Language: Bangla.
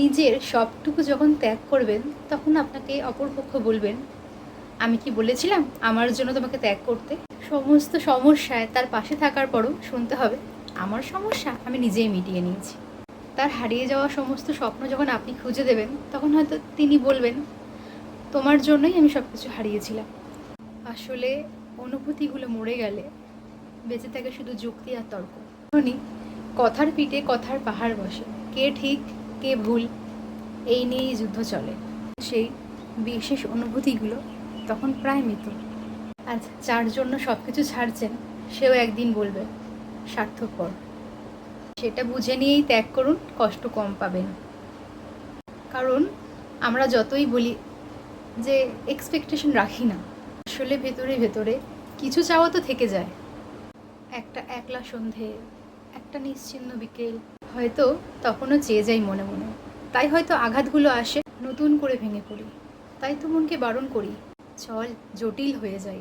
নিজের সবটুকু যখন ত্যাগ করবেন, তখন আপনাকে অপরপক্ষ বলবেন, আমি কি বলেছিলাম আমার জন্য তোমাকে ত্যাগ করতে? সমস্ত সমস্যায় তার পাশে থাকার পরও শুনতে হবে, আমার সমস্যা আমি নিজেই মিটিয়ে নিয়েছি। তার হারিয়ে যাওয়া সমস্ত স্বপ্ন যখন আপনি খুঁজে দেবেন, তখন হয়তো তিনি বলবেন, তোমার জন্যই আমি সব কিছু হারিয়েছিলাম। আসলে অনুভূতিগুলো মরে গেলে বেঁচে থাকে শুধু যুক্তি আর তর্ক। কথার পিঠে কথার পাহাড় বসে। কে ঠিক কে ভুল? এই নিয়েই যুদ্ধ চলে। সেই বিশেষ অনুভূতিগুলো তখন প্রায় মৃত। আজ যার জন্য সব কিছু ছাড়ছেন, সেও একদিন বলবে স্বার্থপর সেটা বুঝে নিয়েই ত্যাগ করুন, কষ্ট কম পাবেন। কারণ আমরা যতই বলি যে এক্সপেকটেশন রাখি না, আসলে ভেতরে ভেতরে কিছু চাওয়া তো থেকে যায়। একটা একলা সন্ধে, একটা নিশ্চিন্ন বিকেল হয়তো তখনও চেয়ে যাই মনে মনে। তাই হয়তো আঘাতগুলো আসে, নতুন করে ভেঙে পড়ি। তাই তো মনকে বারণ করি, চল জটিল হয়ে যাই।